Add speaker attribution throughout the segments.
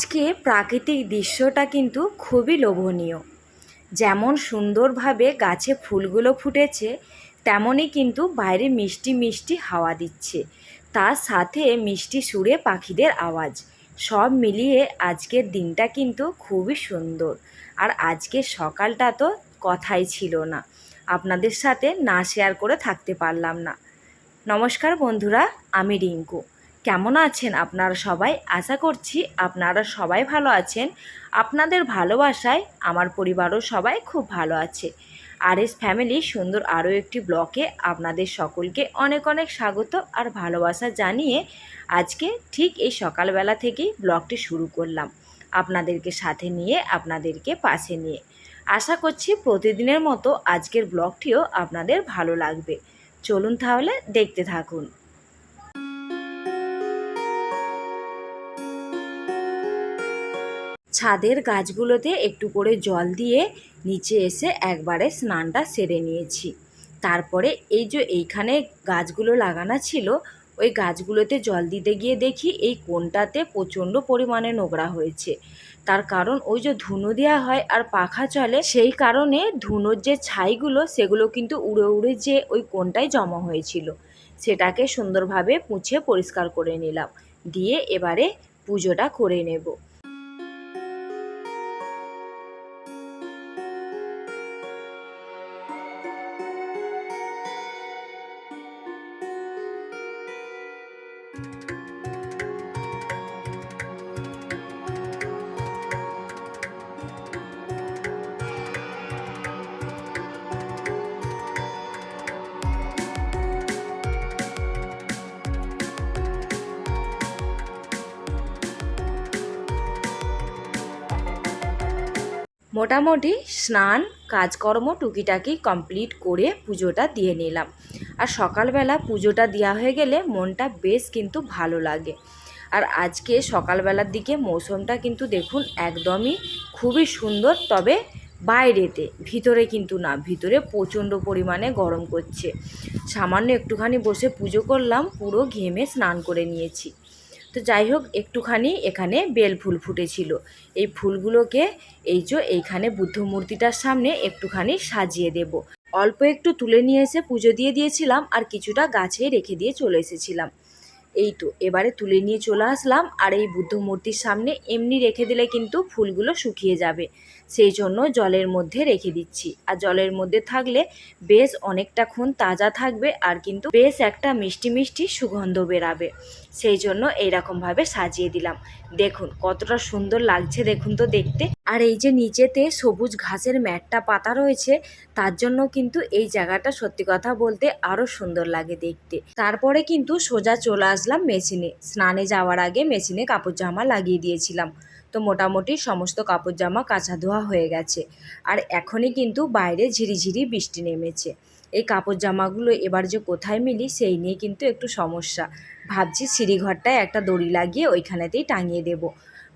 Speaker 1: আজকে প্রাকৃতিক দৃশ্যটা কিন্তু খুবই লোভনীয়। যেমন সুন্দরভাবে গাছে ফুলগুলো ফুটেছে, তেমনই কিন্তু বাইরে মিষ্টি মিষ্টি হাওয়া দিচ্ছে। তার সাথে মিষ্টি সুরে পাখিদের আওয়াজ। সব মিলিয়ে আজকের দিনটা কিন্তু খুবই সুন্দর। আর আজকের সকালটা তো কথাই ছিল না। আপনাদের সাথে না শেয়ার করে থাকতে পারলাম না। নমস্কার বন্ধুরা, আমি রিঙ্কু। কেমন আছেন আপনারা সবাই? আশা করছি আপনারা সবাই ভালো আছেন। আপনাদের ভালোবাসায় আমার পরিবারও সবাই খুব ভালো আছে। আর এস ফ্যামিলি সুন্দর আরও একটি ব্লকে আপনাদের সকলকে অনেক অনেক স্বাগত আর ভালোবাসা জানিয়ে আজকে ঠিক এই সকালবেলা থেকেই ব্লগটি শুরু করলাম। আপনাদেরকে সাথে নিয়ে, আপনাদেরকে পাশে নিয়ে। আশা করছি প্রতিদিনের মতো আজকের ব্লগটিও আপনাদের ভালো লাগবে। চলুন তাহলে দেখতে থাকুন। ছাদের গাছগুলোতে একটু করে জল দিয়ে নিচে এসে একবারে স্নানটা সেরে নিয়েছি। তারপরে এই যে এইখানে গাছগুলো লাগানো ছিল, ওই গাছগুলোতে জল দিতে গিয়ে দেখি এই কোনটাতে প্রচণ্ড পরিমাণে নোংরা হয়েছে। তার কারণ ওই যে ধুনো দেওয়া হয় আর পাখা চলে, সেই কারণে ধুনোর যে ছাইগুলো, সেগুলো কিন্তু উড়ে উড়ে যে ওই কোনটায় জমা হয়েছিল, সেটাকে সুন্দরভাবে মুছে পরিষ্কার করে নিলাম। দিয়ে এবারে পুজোটা করে নেব। মোটামুটি স্নান, কাজকর্ম টুকিটাকি কমপ্লিট করে পুজোটা দিয়ে নিলাম। আর সকালবেলা পুজোটা দেওয়া হয়ে গেলে মনটা বেশ কিন্তু ভালো লাগে। আর আজকে সকালবেলার দিকে মৌসুমটা কিন্তু দেখুন একদমই খুবই সুন্দর, তবে বাইরেতে, ভিতরে কিন্তু না, ভিতরে প্রচণ্ড পরিমাণে গরম করছে। সামান্য একটুখানি বসে পুজো করলাম, পুরো ঘেমে স্নান করে নিয়েছি। তো যাই হোক, একটুখানি এখানে বেল ফুল ফুটেছিল। এই ফুলগুলোকে এই যে এইখানে বুদ্ধ মূর্তিটার সামনে একটুখানি সাজিয়ে দেব। অল্প একটু তুলে নিয়ে এসে পুজো দিয়ে দিয়েছিলাম আর কিছুটা গাছে রেখে দিয়ে চলে এসেছিলাম। এই তো, এবারে তুলে নিয়ে চলে আসলাম আর এই বুদ্ধ মূর্তির সামনে এমনি রেখে দিলে কিন্তু ফুলগুলো শুকিয়ে যাবে। সেই জন্য জলের মধ্যে রেখে দিচ্ছি। আর জলের মধ্যে থাকলে বেশ অনেকটাক্ষণ তাজা থাকবে আর কিন্তু বেশ একটা মিষ্টি মিষ্টি সুগন্ধ বেরাবে। সেই জন্য এইরকমভাবে সাজিয়ে দিলাম। দেখুন, কতটা সুন্দর লাগছে দেখুন তো দেখতে। আর এই যে নিচেতে সবুজ ঘাসের ম্যাটটা পাতা রয়েছে, তার জন্য কিন্তু এই জায়গাটা সত্যি কথা বলতে আরও সুন্দর লাগে দেখতে। তারপরে কিন্তু সোজা চলে আসলাম মেশিনে। স্নানে যাওয়ার আগে মেশিনে কাপড় জামা লাগিয়ে দিয়েছিলাম। তো মোটামুটি সমস্ত কাপড় জামা কাঁচা ধোয়া হয়ে গেছে। আর এখনই কিন্তু বাইরে ঝিরিঝিরি বৃষ্টি নেমেছে। এই কাপড় জামাগুলো এবার যে কোথায় মিলি, সেই নিয়ে কিন্তু একটু সমস্যা। ভাবছি সিঁড়িঘরটায় একটা দড়ি লাগিয়ে ওইখানেতেই টাঙিয়ে দেব।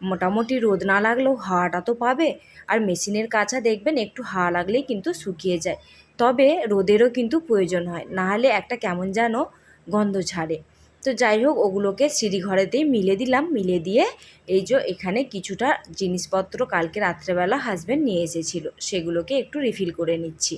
Speaker 1: মোটামুটি রোদ না লাগলেও হাওয়াটা তো পাবে। আর মেশিনের কাছা দেখবেন, একটু হাওয়া লাগলেই কিন্তু শুকিয়ে যায়। তবে রোদেরও কিন্তু প্রয়োজন হয়। নাহলে একটা কেমন যেন গন্ধ ছাড়ে তো যাই হোক, ওগুলোকে সিঁড়িঘরেতেই মিলে দিলাম। মিলে দিয়ে এই যে এখানে কিছুটা জিনিসপত্র কালকে রাত্রেবেলা হাজব্যান্ড নিয়ে এসেছিল। সেগুলোকে একটু রিফিল করে নিচ্ছি।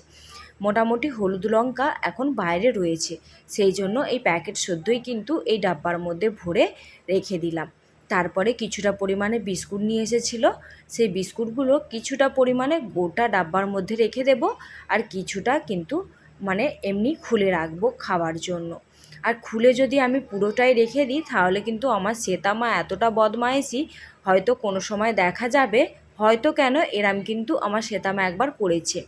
Speaker 1: মোটামুটি হলুদ লঙ্কা এখন বাইরে রয়েছে। সেই জন্য এই প্যাকেট সদ্যই কিন্তু এই ডাব্বার মধ্যে ভরে রেখে দিলাম। তারপরে কিছুটা পরিমাণে বিস্কুট নিয়ে এসেছিল। সেই বিস্কুটগুলো কিছুটা পরিমাণে গোটা ডাব্বার মধ্যে রেখে দেব। আর কিছুটা কিন্তু মানে এমনি খুলে রাখব খাওয়ার জন্য। আর খুলে যদি আমি পুরোটাই রেখে দিই, তাহলে কিন্তু আমার শ্বেতামা এতটা বদমাইশি হয়তো কোনো সময় দেখা যাবে, হয়তো কেন এরাম কিন্তু আমার শ্বেতামা একবার করেছে।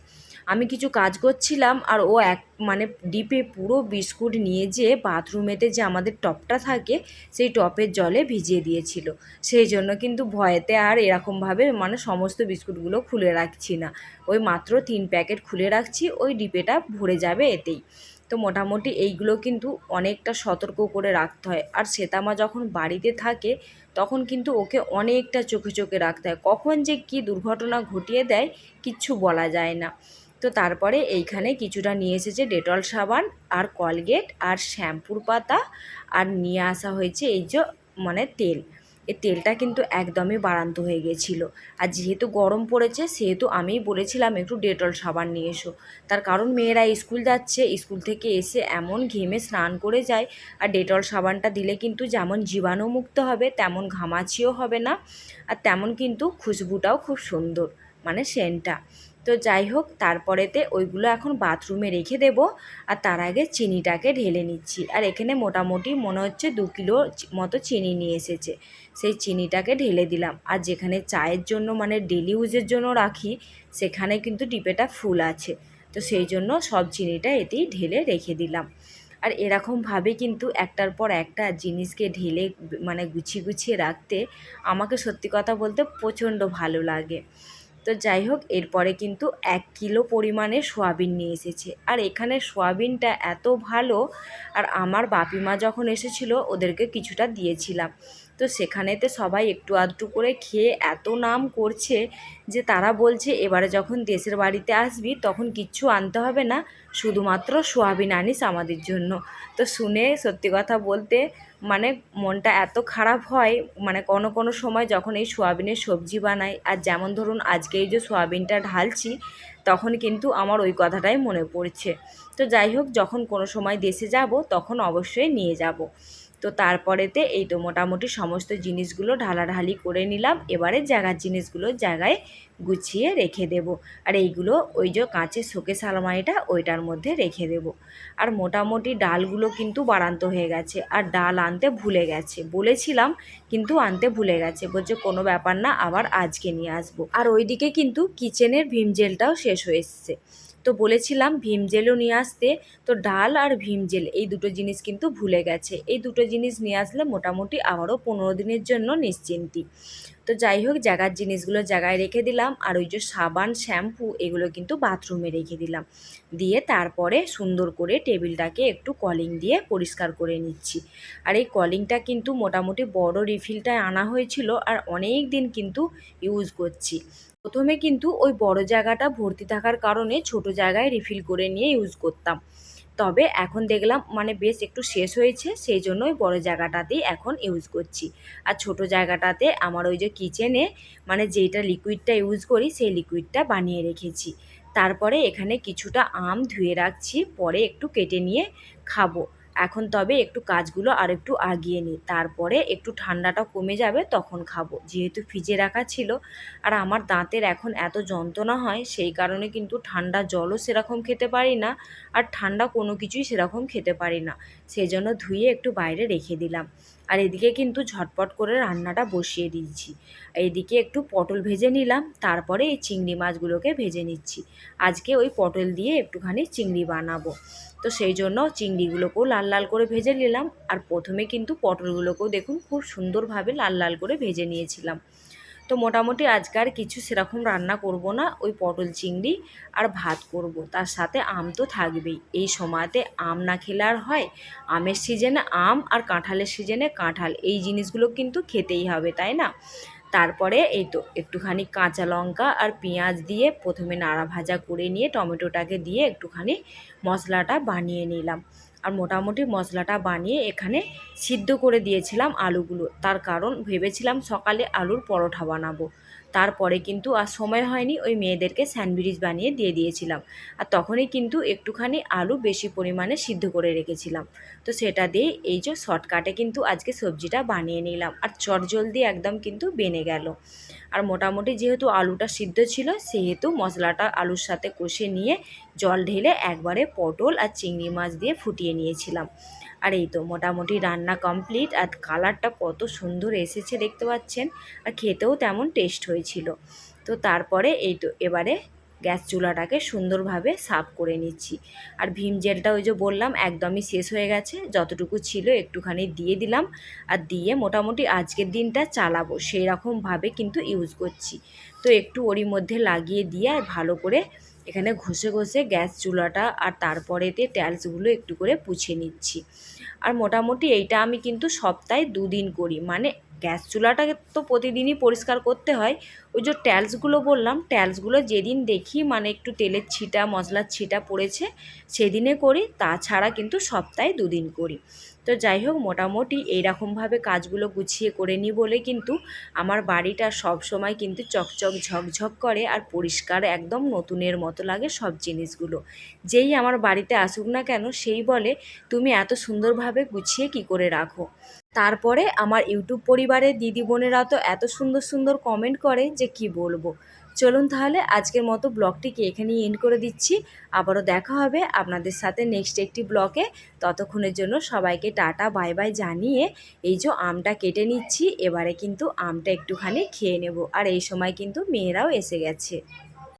Speaker 1: আমি কিছু কাজ করছিলাম আর ও এক মানে ডিপে পুরো বিস্কুট নিয়ে যেয়ে বাথরুমেতে যে আমাদের টপটা থাকে, সেই টপের জলে ভিজিয়ে দিয়েছিল। সেই জন্য কিন্তু ভয়েতে আর এরকমভাবে মানে সমস্ত বিস্কুটগুলো খুলে রাখছি না। ওই মাত্র তিন প্যাকেট খুলে রাখছি, ওই ডিপেটা ভরে যাবে এতেই। তো মোটামুটি এইগুলো কিন্তু অনেকটা সতর্ক করে রাখতে হয়। আর শ্বেতামা যখন বাড়িতে থাকে, তখন কিন্তু ওকে অনেকটা চোখে চোখে রাখতে হয়। কখন যে কি দুর্ঘটনা ঘটিয়ে দেয়, কিচ্ছু বলা যায় না। তো তারপরে এইখানে কিছুটা নিয়ে এসেছে ডেটল সাবান আর কলগেট আর শ্যাম্পুর পাতা আর নিয়ে আসা হয়েছে এই যে মানে তেল। এর তেলটা কিন্তু একদমই বাড়ান্ত হয়ে গেছিল। আর যেহেতু গরম পড়েছে, সেহেতু আমিই বলেছিলাম একটু ডেটল সাবান নিয়ে এসো। তার কারণ মেয়েরা স্কুল যাচ্ছে, স্কুল থেকে এসে এমন ঘেমে স্নান করে যায়, আর ডেটল সাবানটা দিলে কিন্তু যেমন জীবাণুমুক্ত হবে, তেমন ঘামাচিও হবে না, আর তেমন কিন্তু খুশবুটাও খুব সুন্দর মানে সেন্টটা। তো যাই হোক, তারপরেতে ওইগুলো এখন বাথরুমে রেখে দেব আর তার আগে চিনিটাকে ঢেলে নিচ্ছি। আর এখানে মোটামুটি মনে হচ্ছে দু কিলো মতো চিনি নিয়ে এসেছে। সেই চিনিটাকে ঢেলে দিলাম। আর যেখানে চায়ের জন্য মানে ডেলি ইউজের জন্য রাখি, সেখানে কিন্তু ডিপেটা ফুল আছে। তো সেই জন্য সব চিনিটা এতেই ঢেলে রেখে দিলাম। আর এরকমভাবে কিন্তু একটার পর একটা জিনিসকে ঢেলে মানে গুছিয়ে গুছিয়ে রাখতে আমাকে সত্যি কথা বলতে প্রচণ্ড ভালো লাগে। তো যাই হোক, এরপরে কিন্তু এক কিলো পরিমাণে সোয়াবিন নিয়ে এসেছে। আর এখানে সোয়াবিনটা এত ভালো, আর আমার বাপিমা যখন এসেছিল, ওদেরকে কিছুটা দিয়েছিলাম। তো সেখানেতে সবাই একটু আধটু করে খেয়ে এত নাম করছে যে তারা বলছে, এবারে যখন দেশের বাড়িতে আসবি, তখন কিচ্ছু আনতে হবে না, শুধুমাত্র সোয়াবিন আনিস আমাদের জন্য। তো শুনে সত্যি কথা বলতে মানে মনটা এত খারাপ হয় মানে কোনো কোনো সময় যখন এই সোয়াবিনের সবজি বানাই, আর যেমন ধরুন আজকে এই যে সোয়াবিনটা ঢালছি, তখন কিন্তু আমার ওই কথাটাই মনে পড়ছে। তো যাই হোক, যখন কোনো সময় দেশে যাব, তখন অবশ্যই নিয়ে যাব। তো তারপরেতে এই তো মোটামুটি সমস্ত জিনিসগুলো ঢালাঢালি করে নিলাম। এবারে জায়গার জিনিসগুলো জায়গায় গুছিয়ে রেখে দেব। আর এইগুলো ওই যে কাঁচের শোকেস আলমারিটা ওইটার মধ্যে রেখে দেব। আর মোটামুটি ডালগুলো কিন্তু বাড়ান্ত হয়ে গেছে। আর ডাল আনতে ভুলে গেছে। বলেছিলাম, কিন্তু আনতে ভুলে গেছে। বলছে, কোনো ব্যাপার না, আবার আজকে নিয়ে আসব। আর ওইদিকে কিন্তু কিচেনের ভীম জেলটাও শেষ হয়ে এসছে। তো বলেছিলাম ভীম জেলও নিয়ে আসতে, তো ডাল আর ভীম জেল এই দুটো জিনিস কিন্তু ভুলে গেছে। এই দুটো জিনিস নিয়ে আসলে মোটামুটি আবারও পনেরো দিনের জন্য নিশ্চিন্তি। তো যাই হোক, জায়গার জিনিসগুলো জায়গায় রেখে দিলাম, আর ওই যে সাবান, শ্যাম্পু এগুলো কিন্তু বাথরুমে রেখে দিলাম। দিয়ে তারপরে সুন্দর করে টেবিলটাকে একটু কলিং দিয়ে পরিষ্কার করে নিচ্ছি। আর এই কলিংটা কিন্তু মোটামুটি বড় রিফিলটায় আনা হয়েছিল, আর অনেক দিন কিন্তু ইউজ করছি। প্রথমে কিন্তু ওই বড় জায়গাটা ভর্তি থাকার কারণে ছোট জায়গায় রিফিল করে নিয়ে ইউজ করতাম। তবে এখন দেখলাম মানে বেশ একটু শেষ হয়েছে, সেই জন্য ওই বড়ো জায়গাটাতেই এখন ইউজ করছি। আর ছোট জায়গাটাতে আমার ওই যে কিচেনে মানে যেইটা লিকুইডটা ইউজ করি, সেই লিকুইডটা বানিয়ে রেখেছি। তারপরে এখানে কিছুটা আম ধুয়ে রাখছি, পরে একটু কেটে নিয়ে খাব। এখন তবে একটু কাজগুলো আর একটু আগিয়ে নিই। তারপরে একটু ঠান্ডাটা কমে যাবে তখন খাব। যেহেতু ফ্রিজে রাখা ছিল আর আমার দাঁতের এখন এত যন্ত্রণা হয় সেই কারণে কিন্তু ঠান্ডা জলও সেরকম খেতে পারি না আর ঠান্ডা কোনো কিছুই সেরকম খেতে পারি না। সেই জন্য ধুয়ে একটু বাইরে রেখে দিলাম। আর এদিকে কিন্তু ঝটপট করে রান্নাটা বসিয়ে দিয়েছি। এদিকে একটু পটল ভেজে নিলাম, তারপরে এই চিংড়ি মাছগুলোকে ভেজে নিচ্ছি। আজকে ওই পটল দিয়ে একটুখানি চিংড়ি বানাবো। তো সেই জন্য চিংড়িগুলোকেও লাল লাল করে ভেজে নিলাম, আর প্রথমে কিন্তু পটলগুলোকেও দেখুন খুব সুন্দরভাবে লাল লাল করে ভেজে নিয়েছিলাম। তো মোটামুটি আজকে আর কিছু সেরকম রান্না করব না, ওই পটল চিংড়ি আর ভাত করব। তার সাথে আম তো থাকবেই। এই সময়তে আম না খেলে আর হয়, আমের সিজনে আম আর কাঁঠালের সিজনে কাঁঠাল। এই জিনিসগুলো কিন্তু খেতেই হবে, তাই না? তারপরে এই তো একটুখানি কাঁচা লঙ্কা আর পেঁয়াজ দিয়ে প্রথমে নাড়া ভাজা করে নিয়ে টমেটোটাকে দিয়ে একটুখানি মশলাটা বানিয়ে নিলাম। আর মোটামুটি মশলাটা বানিয়ে এখানে সিদ্ধ করে দিয়েছিলাম আলুগুলো। তার কারণ ভেবেছিলাম সকালে আলুর পরোঠা বানাবো। তারপরে কিন্তু আর সময় হয়নি, ওই মেয়েদেরকে স্যান্ডউইচ বানিয়ে দিয়ে দিয়েছিলাম। আর তখনই কিন্তু একটুখানি আলু বেশি পরিমাণে সিদ্ধ করে রেখেছিলাম। তো সেটা দিয়ে এই যে শর্টকাটে কিন্তু আজকে সবজিটা বানিয়ে নিলাম। আর চটজলদি একদম কিন্তু বেনে গেল। আর মোটামুটি যেহেতু আলুটা সিদ্ধ ছিল, সেহেতু মশলাটা আলুর সাথে কষে নিয়ে জল ঢেলে একবারে পটল আর চিংড়ি মাছ দিয়ে ফুটিয়ে নিয়েছিলাম। আর এই তো মোটামুটি রান্না কমপ্লিট আর কালারটা কত সুন্দর এসেছে দেখতে পাচ্ছেন, আর খেতেও তেমন টেস্ট হয়েছিল। তো তারপরে এই তো এবারে গ্যাস চুলাটাকে সুন্দরভাবে সাফ করে নিচ্ছি। আর ভীম জেলটা ওই যে বললাম, একদমই শেষ হয়ে গেছে। যতটুকু ছিল একটুখানি দিয়ে দিলাম। আর দিয়ে মোটামুটি আজকের দিনটা চালাবো। সেই রকমভাবে কিন্তু ইউজ করছি। তো একটু ওরই মধ্যে লাগিয়ে দিয়ে আর ভালো করে এখানে ঘষে ঘষে গ্যাস চুলাটা আর তারপরেতে ট্যালসগুলো একটু করে পুছে নিচ্ছি। আর মোটামুটি এইটা আমি কিন্তু সপ্তাহে দুদিন করি। মানে গ্যাস চুলাটাকে তো প্রতিদিনই পরিষ্কার করতে হয়। ওই যে ট্যালসগুলো বললাম, ট্যালসগুলো যেদিন দেখি মানে একটু তেলের ছিটা, মশলার ছিটা পড়েছে, সেদিনে করি, তাছাড়া কিন্তু সপ্তাহে দুদিন করি। তো যাই হোক, মোটামুটি এইরকমভাবে কাজগুলো গুছিয়ে করে নিই বলে কিন্তু আমার বাড়িটা সব সময় কিন্তু চকচক ঝকঝক করে আর পরিষ্কার একদম নতুনের মতো লাগে সব জিনিসগুলো। যেই আমার বাড়িতে আসুক না কেন, সেই বলে, তুমি এত সুন্দরভাবে গুছিয়ে কি করে রাখো? তারপরে আমার ইউটিউব পরিবারের দিদি বোনেরা তো এত সুন্দর সুন্দর কমেন্ট করে যে কি বলব। চলুন তাহলে আজকের মতো ব্লগটিকে এখানেই এন্ড করে দিচ্ছি। আবারও দেখা হবে আপনাদের সাথে নেক্সট একটি ব্লগে ততক্ষণের জন্য সবাইকে টাটা বাই বাই জানিয়ে এই যে আমটা কেটে নিচ্ছি। এবারে কিন্তু আমটা একটুখানি খেয়ে নেব। আর এই সময় কিন্তু মেয়েরাও এসে গেছে।